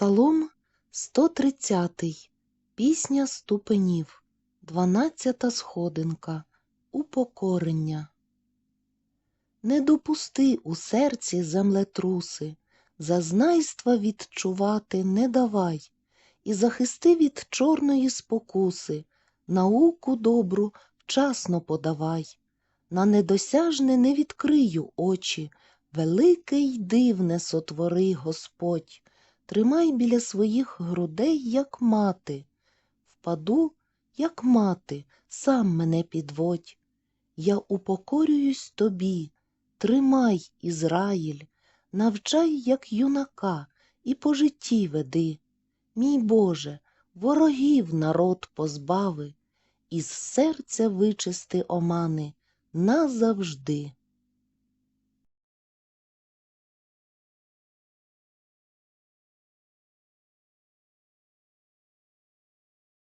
Псалом 130. Пісня ступенів. Дванадцята сходинка. Упокорення. Не допусти у серці землетруси, зазнайства відчувати не давай, і захисти від чорної спокуси, науку добру вчасно подавай. На недосяжне не відкрию очі, велике й дивне сотвори Господь. Тримай біля своїх грудей, як мати, впаду, як мати, сам мене підводь. Я упокорююсь тобі, тримай, Ізраїль, навчай, як юнака, і по житті веди. Мій Боже, ворогів народ позбави, із серця вичисти омани назавжди.